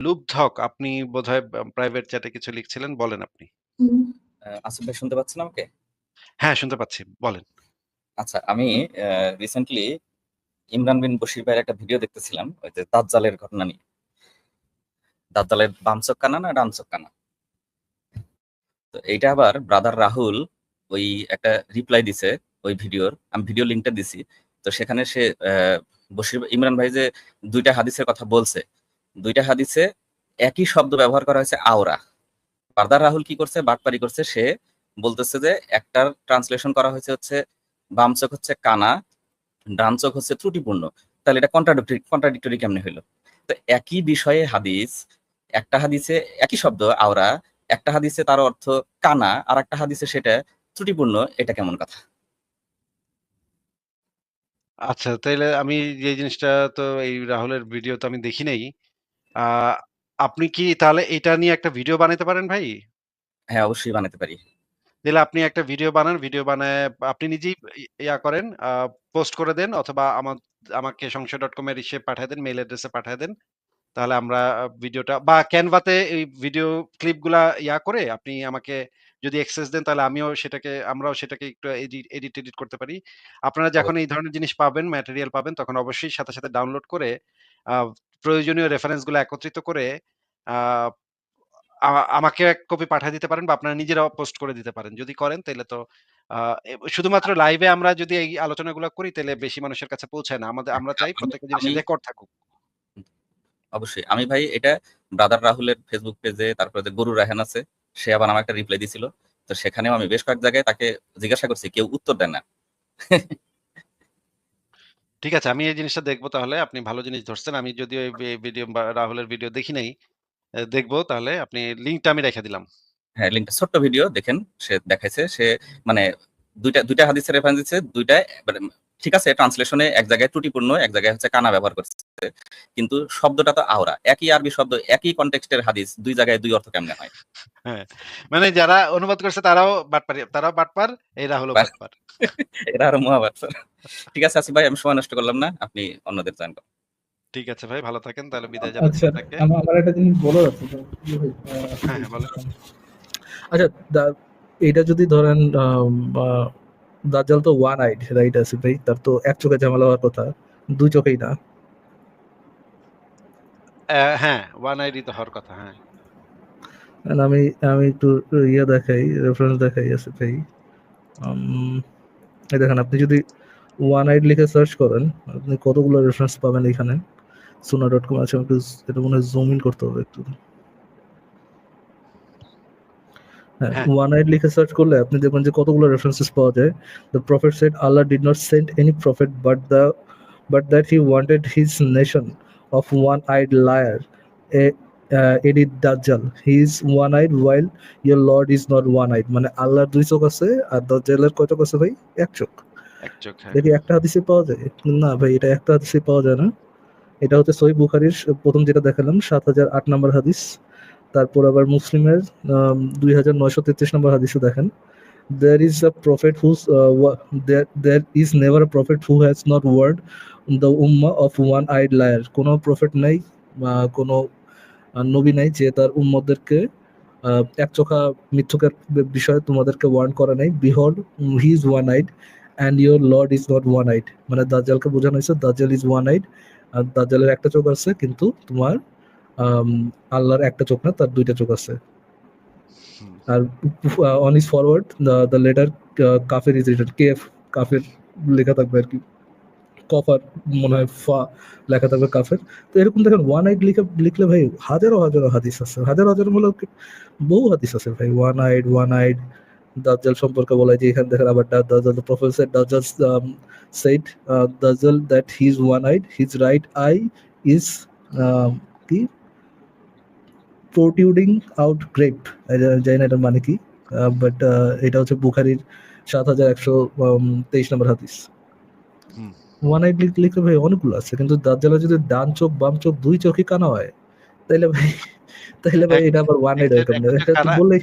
লুব্ধক আপনি বোধহয় প্রাইভেট চ্যাটে কিছু লিখছিলেন, বলেন আপনি। আ আসিফ ভাই শুনতে পাচ্ছেন আমাকে? হ্যাঁ, শুনতে পাচ্ছি। বলেন। আচ্ছা, আমি রিসেন্টলি ইমরান বিন বশির ভাইয়ের একটা ভিডিও দেখতেছিলাম। ওই যে দাজ্জালের ঘটনা নিয়ে। দাজ্জালের বাম চোখ কানা না ডান কানা? তো এইটা আবার ব্রাদার রাহুল ওই একটা রিপ্লাই দিছে ওই ভিডিওর। আমি ভিডিও লিংকটা দিছি। তো সেখানে সে বশির ইমরান ভাই যে দুইটা হাদিসের কথা বলছে। ২ টা হাদিসে একই শব্দ ব্যবহার করা হয়েছে আওরা। ব্রাদার রাহুল কি করছে? বাটপারি করছে। সে বলতেছে যে একটার ট্রান্সলেশন করা হয়েছে হচ্ছে বাম চোখ হচ্ছে কানা, ডান চোখ হচ্ছে ত্রুটিপূর্ণ। তাহলে এটা কন্ট্রাডিক্টরি কন্ট্রাডিক্টরি কেমনে হইল? তো একই বিষয়ে হাদিস, একটা হাদিসে একই শব্দ আওরা, একটা হাদিসে তার অর্থ কানা, আর একটা হাদিসে সেটা ত্রুটিপূর্ণ। এটা কেমন কথা? আচ্ছা, তাইলে আমি যে জিনিসটা তো এই রাহুলের ভিডিও তো আমি দেখি নাই। আ আপনি কি তাহলে এটা নিয়ে একটা ভিডিও বানাইতে পারেন ভাই? হ্যাঁ, অবশ্যই বানাতে পারি। তাইলে আপনি একটা ভিডিও বানান। ভিডিও বানায় আপনি নিজেই ই ইয়া করেন, আ পোস্ট করে দেন অথবা আমা আমাকে সংশয়.com এর ইসে পাঠায় দেন, মেইল অ্যাড্রেসে পাঠায় দেন। তাহলে আমরা ভিডিওটা বা Canva তে এই ভিডিও ক্লিপগুলা ইয়া করে আপনি আমাকে যদি অ্যাক্সেস দেন তাহলে আমিও সেটাকে আমরাও সেটাকে একটু এডিট এডিট টেডিট করতে পারি। আপনারা যখন এই ধরনের জিনিস পাবেন, ম্যাটেরিয়াল পাবেন তখন অবশ্যই সাথে, সাথে ডাউনলোড করে প্রয়োজনীয় রেফারেন্সগুলা একত্রিত করে আমাকে এক কপি পাঠায় দিতে পারেন বা আপনারা নিজেরাও পোস্ট করে দিতে পারেন। যদি করেন তাহলে তো শুধুমাত্র লাইভে আমরা যদি এই আলোচনাগুলা করি তাহলে বেশি মানুষের কাছে পৌঁছায় না। আমাদের আমরা চাই প্রত্যেকটা জিনিসের রেকর্ড থাকুক। অবশ্যই। আমি ভাই এটা ব্রাদার রাহুলের ফেসবুক পেজে তারপরে যে গরু রায়হান আছে, সে আবার আমাকে একটা রিপ্লাই দিছিল। তো সেখানেও আমি বেশ কয়েক জায়গায় তাকে জিজ্ঞাসা করছি। কেউ উত্তর দেয় না। ঠিক আছে। আমি এই জিনিসটা দেখব তাহলে। আপনি ভালো জিনিস ধরছেন। আমি যদি ওই ভিডিও বা রাহুলের ভিডিও দেখি নাই। দেখব তাহলে আপনি লিঙ্কটা আমি রেখে দিলাম। হ্যাঁ, লিংকটা ছোট্ট ভিডিও দেখেন। সে দেখাইছে। সে মানে দুইটা দুইটা হাদিসের রেফারেন্স দিচ্ছে। দুইটা মানে ঠিক আছে ট্রান্সলেশনে এক জায়গায় ত্রুটিপূর্ণ, এক জায়গায় হচ্ছে কানা ব্যবহার করছে। কিন্তু শব্দটা তো আওরা। একই আরবি শব্দ, একই কনটেক্সট এর হাদিস দুই জায়গায় দুই অর্থ কেমনে হয়? হ্যাঁ। মানে যারা অনুবাদ করছে তারাও বাটপারি তারাও বাটপার, এই রাহুলও বাস বাটপার। এরা আরও মহাবাটপার। ঠিক আছে আসিফ ভাই আমি সময় নষ্ট করলাম না। আপনি অন্যদের জয়েন করেন। ঠিক আছে ভাই ভালো থাকেন। তাহলে বিদায় জানাচ্ছি আচ্ছা, আপনাকে। আমার একটা জিনিস বলার আছে হ্যাঁ, হ্যাঁ বলেন। আচ্ছা দা এটা যদি ধরেন দাজ্জাল তো ওয়ান আইড রাইট আছে ভাই? তার তো এক চোখে ঝামেলা হওয়ার কথা। ২ চোখেই না। হ্যাঁ, ওয়ান আইডি তো হওয়ার কথা। হ্যাঁ। আমি আমি একটু ইয়ে দেখাই, রেফারেন্স দেখাই আসিফ ভাই। এই দেখেন আপনি যদি ওয়ান আইড লিখে সার্চ করেন, আপনি কতগুলো রেফারেন্স পাবেন এখানে। সুনা.com আছে একটু এটা মনে হয় জুম ইন করতে হবে একটু। হ্যাঁ, হ্যাঁ। হ্যাঁ। হ্যাঁ। ওয়ান আইট লিখে সার্চ করলে আপনি দেখবেন যে কতগুলো রেফারেন্সেস পাওয়া যায়। Prophet said Allah did not send any prophet but the but that he wanted his nation of one eyed liar edit Dajjal he one eyed while your lord is not one eyed মানে আল্লাহর দুই চোখ আছে আর দাজ্জালের কয় আছে ভাই? এক চোখ। হ্যাঁ। দেখি একটা হাদিসে পাওয়া যায়? না ভাই এটা একটা হাদিসে পাওয়া যায় না। এটা হচ্ছে সই বুখারির প্রথম যেটা দেখালাম সাত হাজার আট নম্বর হাদিস। তারপর আবার মুসলিমের দুই হাজার নয়শো তেত্রিশ নম্বর হাদিসে দেখেন। There is a prophet whose there is never a prophet who has not warned the ummah of one eyed liar কোনো প্রফেট নাই কোনো নবী নাই যে তার উম্মদেরকে এক চোখা মিথ্যকের বিষয়ে তোমাদেরকে ওয়ার্ন করা নাই। Behold he is one eyed and your lord is not one eyed মানে দাজালকে বোঝানো হয়েছে দাজাল ইজ ওয়ান আইড দাজালের একটা চোখ আছে, কিন্তু তোমার আল্লাহর একটা চোখ না তার দুইটা চোখ আছে। আর on on forward forward the the letter uh, কাফির কেফ কাফের লেখা থাকবে আর কি কফার মনে হয় ফা লেখা থাকবে কাফের। তো এরকম দেখেন ওয়ান আইড লিখে লিখলে ভাই হাজারো, হাজারো হাদিস আছে। হাজারো, হাজারো বলে কি বহু হাদিস আছে ভাই। ওয়ান আইড, ওয়ান আইড দাজ্জাল সম্পর্কে বলা যে এখানে দেখেন আবার দাজ্জাল the prophet said Dajjal um, uh, he is one eyed his right eye is um, কি protruding আউট I জানি না এটার মানে কি বাট এটা হচ্ছে বুখারীর ৭১২৩ নম্বর হাদিস। ওয়ান আইড লিখ লিখলে ভাই অনেকগুলো আছে কিন্তু দাজ্জালের যদি ডান চোখ বাম চোখ দুই চোখই কানা হয় তাইলে ভাই তাইলে ভাই এটা আবার ওয়ান আইড হয় এটা তো বললেই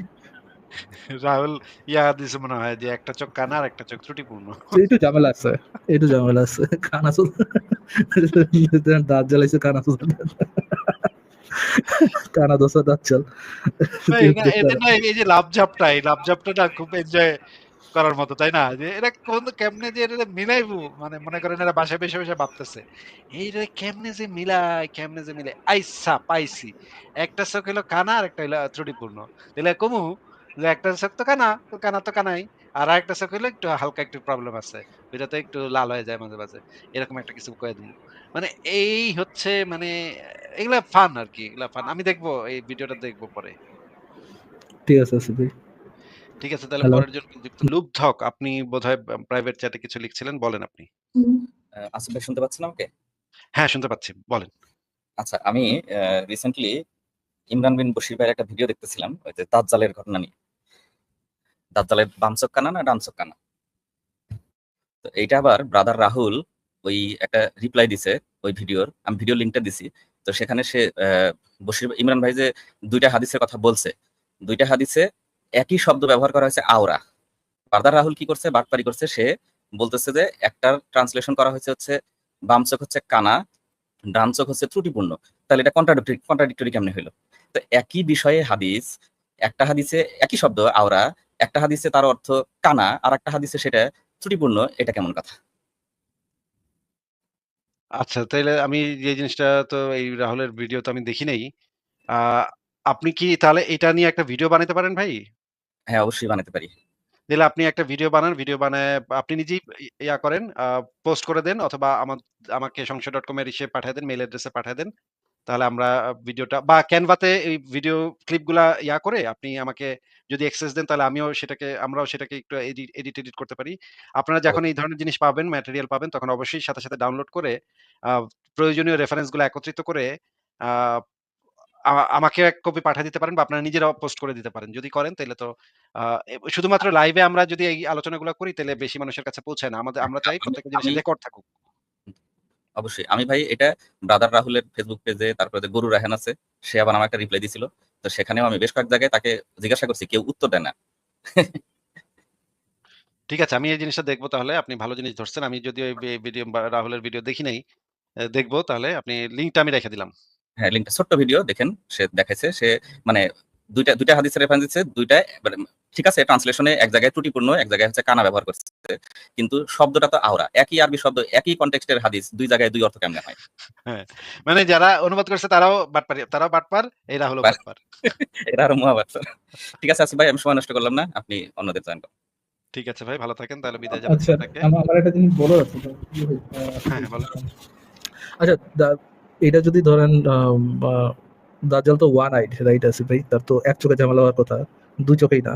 রাহুল ইয়া দিছে মনে হয় যে একটা চোখ কানা আর একটা চোখ ত্রুটিপূর্ণ। একটু ঝামেলা আছে একটু ঝামেলা আছে কানা চোখ দাঁত জ্বালাইছে কানা চোখ কানা দোসা না এই যে লাভঝাপটা এই লাভঝাপটা না খুব এনজয় করার মতো তাই না? যে এরা কোন কেমনে যে এটা মিলাইবো? মানে মনে করেন এরা বাসায় বসে বসে ভাবতেছে এই রে কেমনে যে মিলাই কেমনে যে মিলাই আইসা পাইছি একটা চোখ হলো কানা আর একটা হলো ত্রুটিপূর্ণ। তাহলে কমু যে একটা চোখ তো কানা তো কানা তো কানাই। আর একটা চোখ হলো একটু হালকা একটু প্রবলেম আছে ওইটাতে একটু লাল হয়ে যায় মাঝে মাঝে এরকম একটা কিছু কয়ে দিন মানে এই হচ্ছে মানে এগুলা ফান আর কি এগুলা ফান আমি দেখব এই ভিডিওটা দেখব পরে। ঠিক আছে আসিফ ভাই। ঠিক আছে তাহলে. পরের জন লুপধক আপনি বোধহয় প্রাইভেট চ্যাটে কিছু লিখছিলেন বলেন আপনি। আসিফ ভাই শুনতে পাচ্ছেন আমাকে? হ্যাঁ শুনতে পাচ্ছি বলেন। আচ্ছা আমি রিসেন্টলি ইমরান বিন বশির ভাইয়ের একটা ভিডিও দেখতেছিলাম ওই যে দাজ্জালের ঘটনা নিয়ে। দাজ্জালের বামচক কানা না ডানচক কানা? তো এইটা আবার ব্রাদার রাহুল ওই একটা রিপ্লাই দিছে ওই ভিডিওর, আমি ভিডিও লিঙ্কটা দিছি। তো সেখানে সে বশির, ইমরান ভাই যে দুইটা হাদিসের কথা বলছে, দুইটা হাদিসে একই শব্দ ব্যবহার করা হয়েছে আওরা। ব্রাদার রাহুল কি করছে, বাটপারি করছে, সে বলতেছে যে একটার ট্রান্সলেশন করা হয়েছে হচ্ছে বামচক হচ্ছে কানা, ডান চোখ হচ্ছে ত্রুটিপূর্ণ। তাহলে এটা কন্ট্রাডিক্টরি কন্ট্রাডিক্টরি কেমনে হইল? তো একই বিষয়ে হাদিস, একটা হাদিসে একই শব্দ আওরা একটা হাদিসে তার অর্থ কানা আর একটা হাদিসে সেটা ত্রুটিপূর্ণ এটা কেমন কথা? আচ্ছা তাইলে আমি যে জিনিসটা তো এই রাহুলের ভিডিও তো আমি দেখি নাই আপনি কি তাহলে এটা নিয়ে একটা ভিডিও বানাতে পারেন ভাই? হ্যাঁ অবশ্যই বানাতে পারি। তাহলে আপনি একটা ভিডিও বানান ভিডিও বানায় আপনি নিজেই ইয়া করেন পোস্ট করে দেন অথবা আমার আমাকে সংশয় ডট কম এর ইসে পাঠিয়ে দেন মেল অ্যাড্রেসে পাঠিয়ে দেন তাহলে আমরা ভিডিওটা বা ক্যানভাতে এই ভিডিও ক্লিপগুলা ইয়া করে আপনি আমাকে যদি অ্যাক্সেস দেন তাহলে আমিও সেটাকে আমরাও সেটাকে একটু এডিট এডিট এডিট করতে পারি। আপনারা যখন এই ধরনের জিনিস পাবেন ম্যাটেরিয়াল পাবেন তখন অবশ্যই সাথে সাথে ডাউনলোড করে প্রয়োজনীয় রেফারেন্সগুলো একত্রিত করে আহ, আমাকে এক কপি পাঠিয়ে দিতে পারেন বা আপনারা নিজেরাও পোস্ট করে দিতে পারেন। যদি করেন তাহলে তো আহ, শুধুমাত্র লাইভে আমরা যদি এই আলোচনাগুলো করি তাহলে বেশি মানুষের কাছে পৌঁছায় না। আমাদের আমরা চাই প্রত্যেকটা জিনিসের রেকর্ড থাকুক। অবশ্যই। আমি ভাই এটা ব্রাদার রাহুলের ফেসবুক পেজে তারপরে যে গরু রাহেন আছে সে আবার আমার একটা রিপ্লাই দিছিল। তো সেখানেও আমি বেশ কয়েক জায়গায় তাকে জিজ্ঞাসা করছি কেউ উত্তর দেয় না। ঠিক আছে আমি এই জিনিসটা দেখব তাহলে। আপনি ভালো জিনিস ধরছেন। আমি যদি ওই ভিডিও রাহুলের ভিডিও দেখি নাই দেখব তাহলে। আপনি লিঙ্কটা আমি রেখে দিলাম। হ্যাঁ লিঙ্কটা ছোট্ট ভিডিও দেখেন সে দেখাইছে। সে মানে দুইটা দুইটা হাদিসের রেফারেন্স দিচ্ছে দুইটা মানে ঠিক আছে ট্রান্সলেশনে এক জায়গায় ত্রুটিপূর্ণ এক জায়গায় হচ্ছে কানা ব্যবহার করছে। কিন্তু শব্দটা তো আওরা একই আরবি শব্দ একই কনটেক্সটের হাদিস দুই জায়গায় দুই অর্থ কেমনে হয়? মানে যারা অনুবাদ করছে তারাও বাটপার তারাও বাটপার এরা হলো বাট- বাটপার। এটা আরও মহাভারত ঠিক আছে আসিফ ভাই আমি সময় নষ্ট করলাম না আপনি অন্যদের জয়েন করুন ঠিক আছে ভাই ভালো থাকেন তাহলে বিদায় জানাচ্ছি আচ্ছা আপনাকে। আমার একটা জিনিস বলার আছে আহ, হ্যাঁ, বলো। আচ্ছা এটা যদি ধরেন দাজ্জাল তো ওয়ান আইড রাইট আছে ভাই? তার তো এক চোখে ঝামেলা হওয়ার কথা দুই চোখেই না।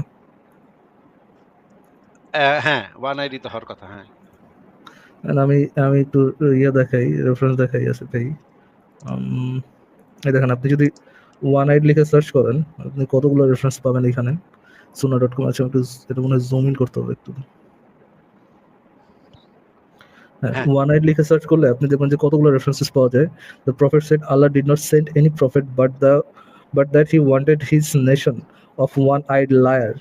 হ্যাঁ ওয়ান আইডি তো হওয়ার কথা হ্যাঁ। আমি আমি একটু ইয়ে দেখাই রেফারেন্স দেখাই আছে ভাই। এই দেখেন আপনি যদি ওয়ান আইড লিখে সার্চ করেন আপনি কতগুলো রেফারেন্স পাবেন এখানে? সোনা ডট কম আছে একটু এটা মনে হয় জুম ইন করতে হবে একটু। ওয়ান আইড লিখে সার্চ করলে আপনি দেখবেন যে কতগুলো রেফারেন্সেস পাওয়া যায়। The prophet said Allah did not send any prophet but the but that he wanted his nation of one eyed liar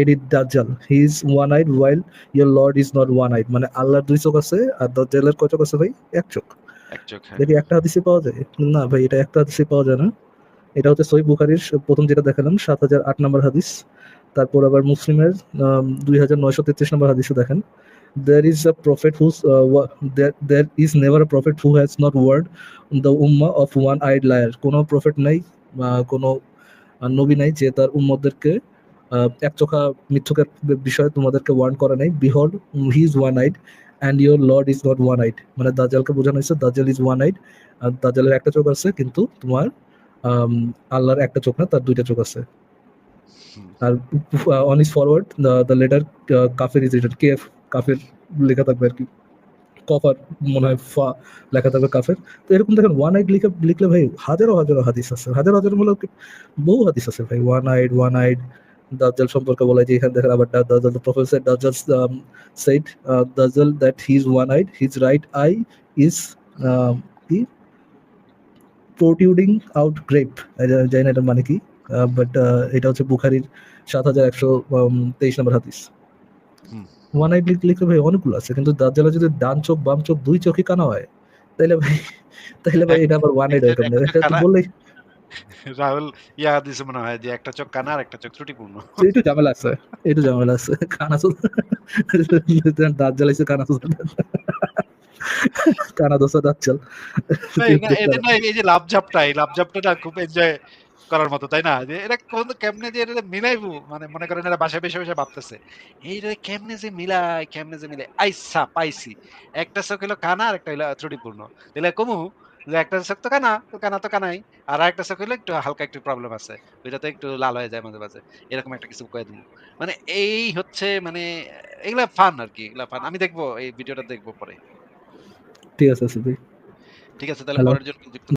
edit Dajjal he is one eyed while your lord is not one eyed মানে আল্লাহর দুই চোখ আছে আর দাজ্জালের কয় চোখ আছে ভাই? এক চোখ। হ্যাঁ। দেখি একটা হাদিসে পাওয়া যায়? না ভাই এটা একটা হাদিসে পাওয়া যায় না। এটা হচ্ছে সই বুখারির প্রথম যেটা দেখালাম সাত হাজার আট নম্বর হাদিস। তারপর আবার মুসলিমের দুই হাজার নয়শো তেত্রিশ নম্বর হাদিসে দেখেন। There is a prophet who's uh, there, there is never a prophet who has not word the ummah of one eyed liar. কোনো প্রফেট নাই কোনো নবী নাই যে তার উম্মদেরকে এক চোখা মিথ্যকের বিষয়ে তোমাদেরকে ওয়ার্ন করে নাই। Behold he is one eyed and your lord is not one eyed মানে দাজ্জালকে বোঝানো হয়েছে দাজ্জাল ইজ ওয়ান আইড আর দাজ্জালের একটা চোখ আছে কিন্তু তোমার আল্লাহর একটা চোখ না তার দুইটা চোখ আছে। আর on is forward the letter kafir is written KF কাফের লেখা থাকবে আর কি। কফার মনে হয় ফা লেখা থাকবে কাফের। তো এরকম দেখেন ওয়ান আইড লিখে লিখলে ভাই হাজারো হাজারো হাদিস আছে। হাজারো হাজার মূলক বহু হাদিস আছে ভাই। ওয়ান আইড ওয়ান আইড দাজ্জাল সম্পর্কে বলা যে এখানে দেখেন আবার দাজ্জাল said দাজ্জাল um, said uh, দাজ্জাল he is one eyed his right eye is um, কি grape. I don't- জানি না এটার মানে কি বাট এটা হচ্ছে বুখারির সাত হাজার একশো তেইশ নম্বর হাদিস। ওয়ান আইড লিখলে ভাই অনেকগুলো আছে কিন্তু দাজ্জালের যদি ডান চোখ বাম চোখ দুই চোখই কানা হয় তাইলে ভাই তাইলে ভাই এটা আবার ওয়ান এড হয় একটা- এটা তো বললেই রাহুল ইয়া দিছে মনে হয় যে একটা চোখ কানা আর একটা চোখ ত্রুটিপূর্ণ। একটু ঝামেলা আছে একটু ঝামেলা আছে। কানা সুদ দাঁত জ্বালাইছে কানা সুদ কানা দোষা এদের না এই যে লাভ ঝাপটা এই লাভ ঝাপটা না খুব এনজয় করার মতো তাই না? যে এটা কোন কেমনে যে এটা মিলাইবো? মানে মনে করেন এরা বাসায় বসে বসে ভাবতেছে এই রে কেমনে যে মিলাই কেমনে যে মিলাই আইসা পাইছি। একটা চোখ হলো কানা আর একটা হলো ত্রুটিপূর্ণ। তাহলে কমু যে একটা চোখ তো কানা তো কানা তো কানাই আর একটা চোখ হলো একটু হালকা একটু প্রবলেম আছে ওইটাতে একটু লাল হয়ে যায় মাঝে মাঝে। এরকম একটা কিছু কয়ে দিন মানে এই হচ্ছে মানে এগুলা ফান আর কি এগুলা ফান আমি দেখব এই ভিডিওটা দেখব পরে। ঠিক আছে ঠিক আছে তাহলে পরের জন্য যুক্ত